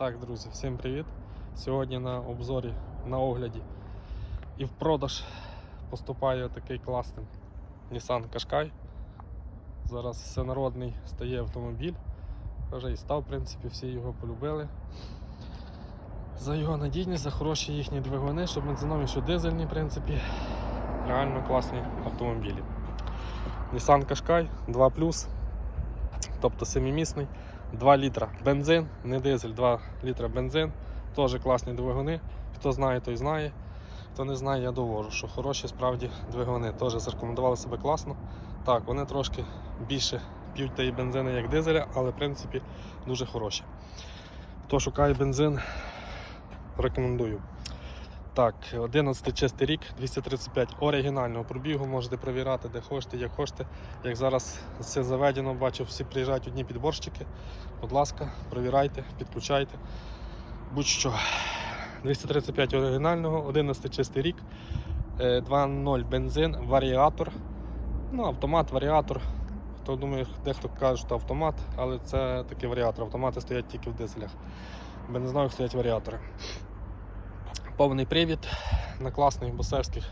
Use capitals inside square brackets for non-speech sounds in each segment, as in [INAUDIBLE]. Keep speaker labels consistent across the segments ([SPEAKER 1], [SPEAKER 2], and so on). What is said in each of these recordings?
[SPEAKER 1] Так, друзі, всім привіт! Сьогодні на обзорі, на огляді і в продаж поступає такий класний Nissan Qashqai. Зараз всенародний стає автомобіль. Вже і став, в принципі, всі його полюбили. За його надійність, за хороші їхні двигуни, що бензинові, що дизельні, в принципі, реально класні автомобілі. Nissan Qashqai 2 тобто семимісний. 2 літра бензин, не дизель, 2 літра бензин. Теж класні двигуни. Хто знає, той знає. Хто не знає, я довожу, що хороші справді двигуни. Теж зарекомендували себе класно. Так, вони трошки більше п'ють тієї бензини, як дизеля, але в принципі дуже хороші. Хто шукає бензин, рекомендую. Так, 11 чистий рік, 235 оригінального пробігу, можете перевіряти, де хочете, як хочете. Як зараз все заведено, бачу, всі приїжджають одні підборщики. Будь ласка, перевіряйте, підключайте. Будь-що. 235 оригінального, 11 чистий рік, е, 2.0 бензин, варіатор. Ну, автомат, варіатор. Хто думає, дехто каже, що автомат, але це такий варіатор. Автомати стоять тільки в дизелях. Бензинових стоять варіатори. Повний привід на класних босевських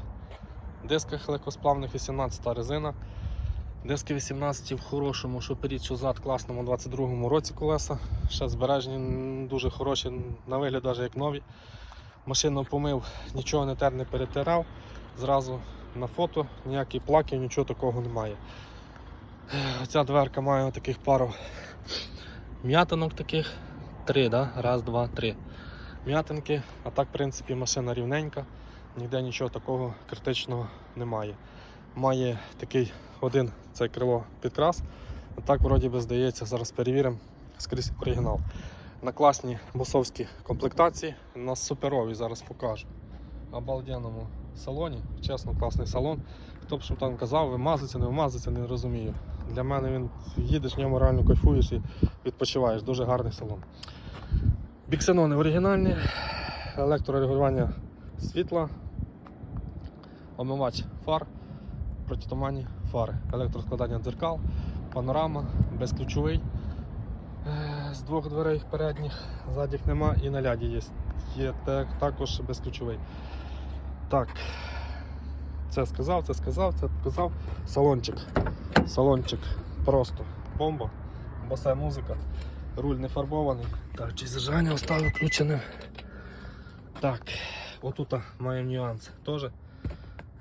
[SPEAKER 1] дисках легкосплавних 18 резина. Диски 18 в хорошому, що перед, що зад класному 22-му році колеса. Ще збережені дуже хороші, на вигляд навіть як нові. Машину помив, нічого не тер, не перетирав. Зразу на фото, ніяких плаків, нічого такого немає. Ця дверка має таких пару м'ятинок таких. Три, да? раз, два, три м'ятинки, а так, в принципі, машина рівненька, ніде нічого такого критичного немає. Має такий один це крило підкрас. А так, вроді би, здається, зараз перевіримо скрізь оригінал. На класній босовській комплектації, на суперовій зараз покажу. Обалденному салоні, чесно, класний салон. Хто б що там казав, вимазується, не вимазується, не розумію. Для мене він їдеш в ньому реально кайфуєш і відпочиваєш. Дуже гарний салон. Біксенони оригінальні, електрорегулювання світла, омивач фар, протитуманні фари, електроскладання дзеркал, панорама, безключовий е, з двох дверей передніх, задніх нема і на ляді є. Є також безключовий. Так, це сказав, це сказав, це показав. Салончик. Салончик просто бомба, босе музика. Руль не фарбований. Так, чи зажигання оставив включеним. Так, отут маємо нюанс теж.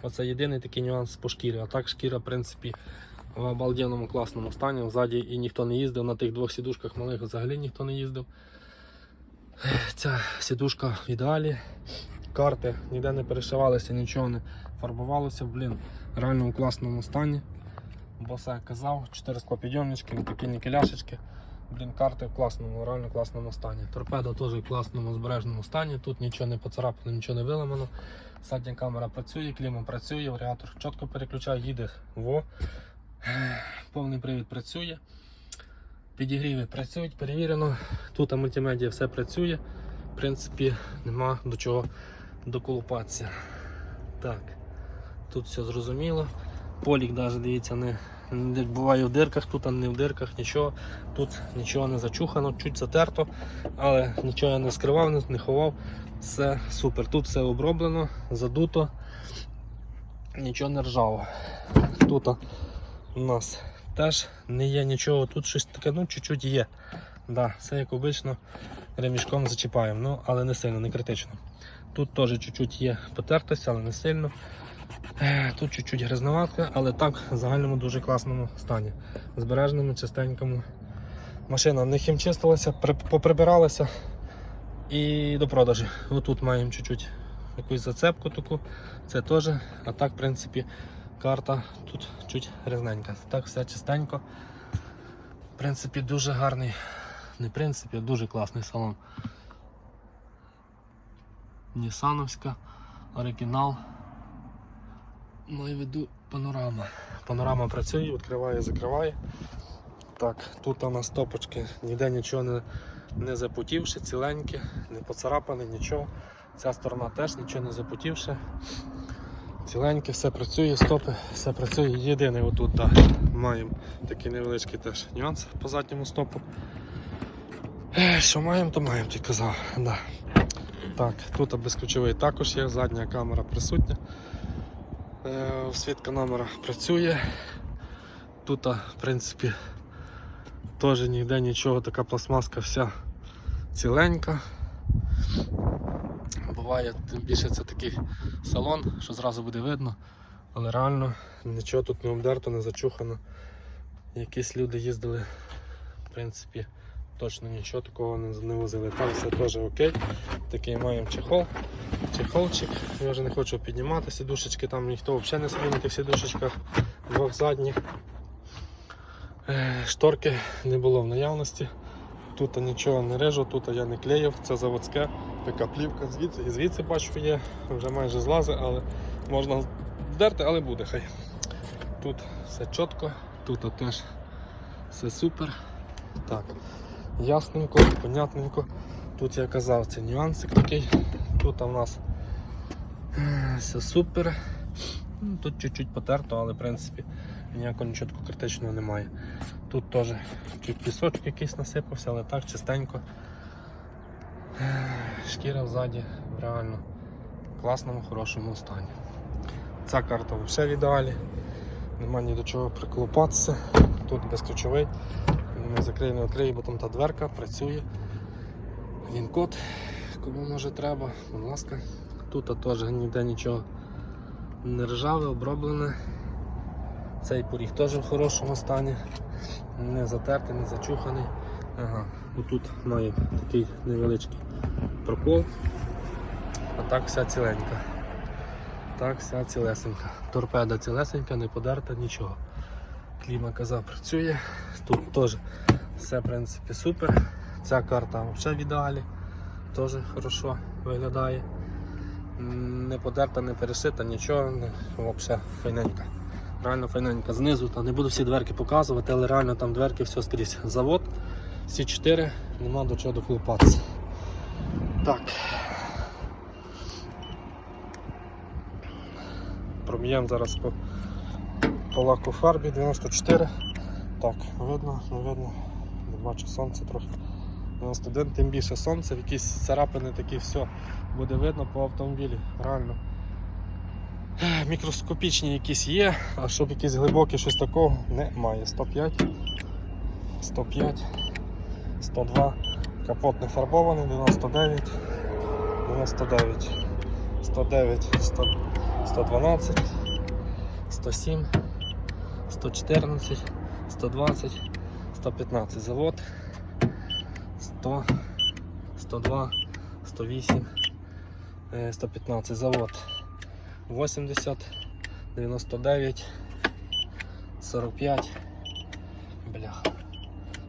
[SPEAKER 1] Оце єдиний такий нюанс по шкірі. А так шкіра, в принципі, в обалденному класному стані. Ззаді і ніхто не їздив, на тих двох сідушках малих взагалі ніхто не їздив. Ця сідушка в ідеалі. Карти ніде не перешивалися, нічого не фарбувалося, блін, реально у класному стані. Боса казав, 4 склопідйомнички, такі нікеляшечки. Блін, карти в класному, реально класному стані. Торпеда теж в класному збережному стані. Тут нічого не поцарапано, нічого не виламано. Задня камера працює, кліма працює, варіатор чітко переключає, їде во. [SIGHS] Повний привід працює. Підігріви працюють, перевірено. Тут мультимедіа все працює. В принципі, нема до чого доколупатися. Так, тут все зрозуміло. Полік навіть дивіться, не, буває в дирках, тут а не в дирках, нічого. Тут нічого не зачухано, чуть затерто, але нічого я не скривав, не- ховав. Все супер. Тут все оброблено, задуто, нічого не ржаво. Тут у нас теж не є нічого, тут щось таке, ну чуть-чуть є. Да, все як обично ремішком зачіпаємо, ну, але не сильно, не критично. Тут теж чуть-чуть є потертость, але не сильно. Е, Тут чуть-чуть грязноватка, але так в загальному дуже класному стані. Збереженому, чистенькому. Машина не хімчистилася, поприбиралася і до продажу. Отут маємо чуть-чуть якусь зацепку таку. Це теж. А так, в принципі, карта тут чуть грязненька. Так все чистенько. В принципі, дуже гарний. Не в принципі, а дуже класний салон. Нісановська, оригінал. Маю в виду панорама. Панорама працює, відкриває, закриває. Так, тут у нас топочки, ніде нічого не, не запутівши, ціленькі, не поцарапане, нічого. Ця сторона теж нічого не запутівши. Ціленьке, все працює, стопи, все працює. Єдиний отут да, маємо такий невеличкий теж нюанс по задньому стопу. Що маємо, то маємо, ти казав. Да. Так, тут безключовий також є, задня камера присутня. Е, Свідка номера працює. Тут, в принципі, теж ніде нічого, така пластмаска вся ціленька. Буває, тим більше це такий салон, що зразу буде видно, але реально нічого тут не обдерто, не зачухано. Якісь люди їздили, в принципі, точно нічого такого не возили. Там все теж окей. Такий маємо чехол, чехолчик. Я вже не хочу піднімати сідушечки, там ніхто взагалі не сидить на тих сідушечках двох задніх. Е, Шторки не було в наявності. Тут нічого не режу, тут я не клеїв, це заводське, така плівка звідси і звідси бачу є, вже майже злази, але можна здерти, але буде хай. Тут все чітко, тут теж все супер. Так, ясненько, понятненько. Тут я казав, це нюансик такий. Тут у нас все супер. Ну, Тут чуть-чуть потерто, але в принципі ніякого нічого критичного немає. Тут теж чуть пісочок якийсь насипався, але так чистенько. Шкіра ззаді в реально класному, хорошому стані. Ця карта взагалі в ідеалі. Нема ні до чого приколупатися. Тут безключовий. Не закрий, не відкрий, бо там та дверка працює. Він код, кому може треба, будь ласка. Тут теж ніде нічого не ржаве, оброблене. Цей поріг теж в хорошому стані, не затертий, не зачуханий. Ага. Тут має такий невеличкий прокол, а так вся ціленька. Так, вся цілесенька. Торпеда цілесенька, не подерта, нічого. Кліма казав працює. Тут теж все в принципі супер. Ця карта взагалі в ідеалі, теж хорошо виглядає. Не подерта, не перешита, нічого, взагалі файненька. Реально файненька. Знизу та не буду всі дверки показувати, але реально там дверки все скрізь. Завод, всі чотири, нема до чого доколупатися. Так. Проб'ємо зараз по, по лаку фарбі 94. Так, видно, не видно. Не бачу сонце трохи. 91, тим більше сонце, якісь царапини такі, все буде видно по автомобілі. Реально. Мікроскопічні якісь є, а щоб якісь глибокі щось такого немає. 105, 105, 102, капот не фарбований, 99, 99, 109, 100, 112, 107, 114, 120, 115 завод, 100, 102, 108, е, 115 завод. 80, 99, 45, бляха,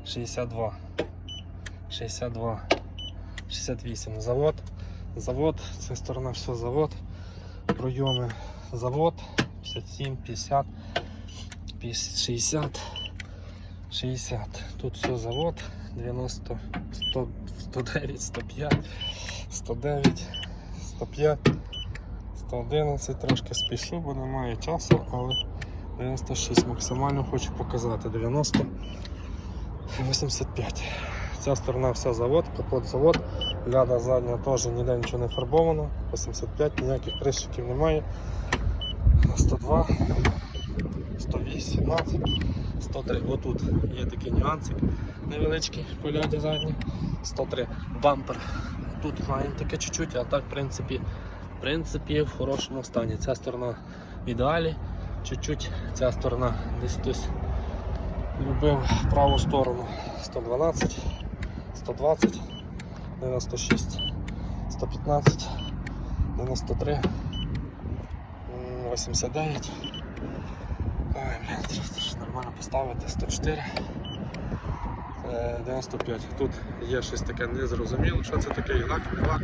[SPEAKER 1] 62, 62, 68. Завод, завод, ця сторона все завод, пройоми завод, 57, 50, 50, 60, 60. Тут все завод, 90, 100, 109, 105, 109, 105. 111 трошки спішу, бо немає часу, але 96 максимально хочу показати. 90 85. Ця сторона вся завод, капот завод, ляда задня теж ніде нічого не фарбовано, 85, ніяких прищиків немає. 102, 118, 103. Отут є такий нюансик невеличкий по ляді задній. 103 бампер. Тут маємо таке чуть-чуть, а так в принципі в принципі в хорошому стані. Ця сторона в ідеалі, чуть-чуть ця сторона десь хтось любив праву сторону 112, 120, 96, 115, 93, м, 89. Ой, ж нормально поставити 104. е, 95. Тут є щось таке незрозуміло, що це таке, і лак, не лак,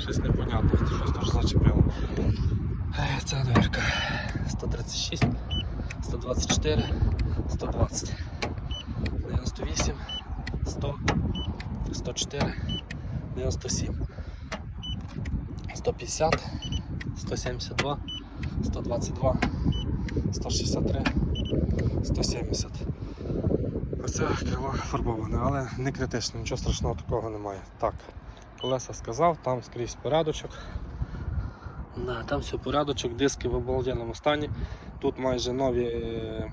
[SPEAKER 1] щось непонятне, щось теж зачепило. Е, Ця дверка 136, 124, 120, 98, 100, 104, 97, 150, 172, 122, 163, 170. оце крило фарбоване, але не критично, нічого страшного такого немає. Так, колеса сказав, там скрізь порядочок. Да, там все порядочок, диски в обалденному стані. Тут майже нові е,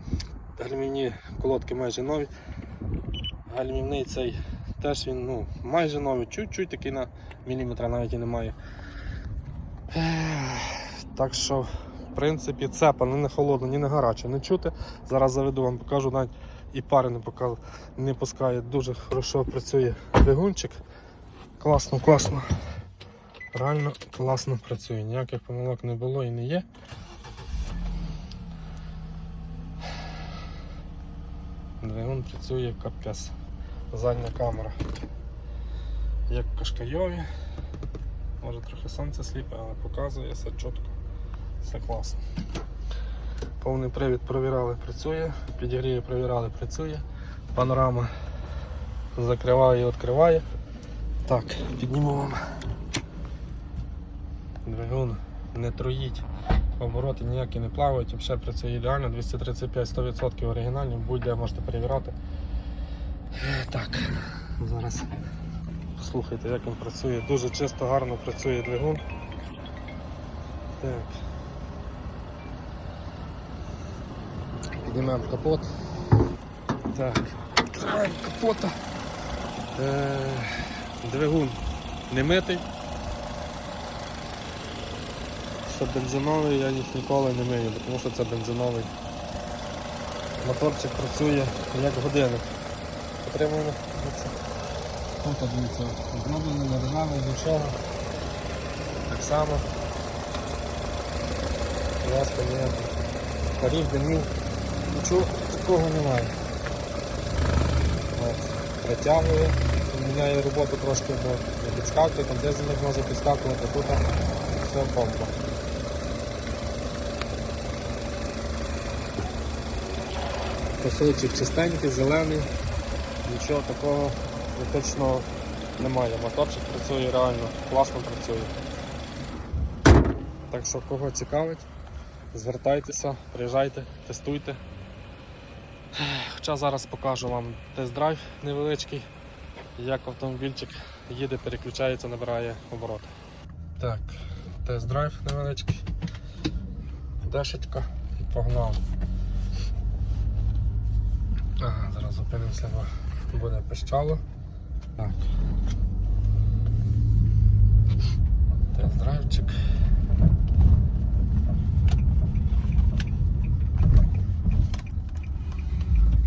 [SPEAKER 1] гальмівні колодки майже нові. Гальмівний цей теж він ну, майже новий, чуть-чуть такий на міліметра навіть і немає. Ех, Так що, принципі, цепа не холодна, ні не гаряча, не чути. Зараз заведу вам покажу, навіть і пари не, не пускає. Дуже хорошо працює двигунчик. Класно, класно. Реально класно працює. Ніяких помилок не було і не є. Двигун працює капець. Задня камера. Як Кашкайові. Може трохи сонце сліпе, але показує все чітко. Все класно. Повний привід провірали, працює, підігріє провірали, працює. Панорама закриває і відкриває. Так, підніму вам. Двигун не троїть. Обороти ніякі не плавають, взагалі працює ідеально, 235-100% оригінальні, будь-де можете перевіряти. Е, Так, зараз послухайте, як він працює. Дуже чисто, гарно працює двигун. Так. Піднімаємо капот. Так, відкриваємо капота. Е, двигун не митий. Що бензиновий, я їх ніколи не мию, тому що це бензиновий. Моторчик працює як годинник. Отримуємо. Тут дивіться, зроблено, не ржавий, нічого. Так само. Ясно, ніяких парів, димів. Нічого такого немає. Притягує, міняє роботу трошки, бо підскакує, там дизельник може підскакувати, тут все бомба. Косочок чистенький, зелений, нічого такого критичного немає. Моторчик працює реально, класно працює. Так що кого цікавить, звертайтеся, приїжджайте, тестуйте. Хоча зараз покажу вам тест-драйв невеличкий, як автомобільчик їде, переключається, набирає обороти. Так, тест-драйв невеличкий. Дешечка і погнав. Ага, зараз зупинимося, бо буде пищало. Так. Тест-драйвчик.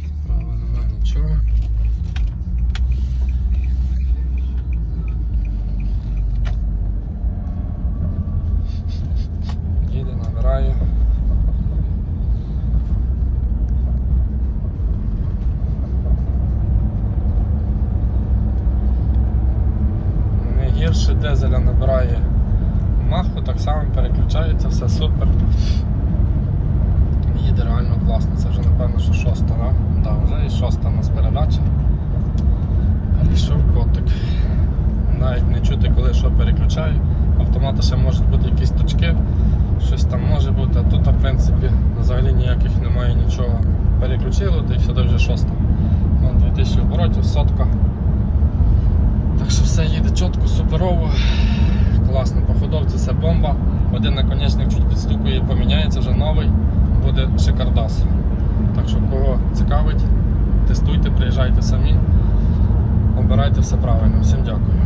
[SPEAKER 1] Справа нема нічого. Набирає. Не гірше дизеля набирає маху, так само переключається, все супер. Їде реально класно, це вже напевно, що шоста, да? Да, вже і шоста у нас передача. Рішов котик. Навіть не чути, коли що переключаю. Автомати ще можуть бути якісь точки, щось там може бути, а тут, в принципі, взагалі ніяких немає нічого. Переключило, та і сюди вже шоста. Вон 2000 оборотів, сотка. Так що все їде чітко, суперово. Класно, по ходовці це бомба. Один наконечник чуть підстукує, поміняється вже новий, буде шикардас. Так що кого цікавить, тестуйте, приїжджайте самі, обирайте все правильно. Всім дякую.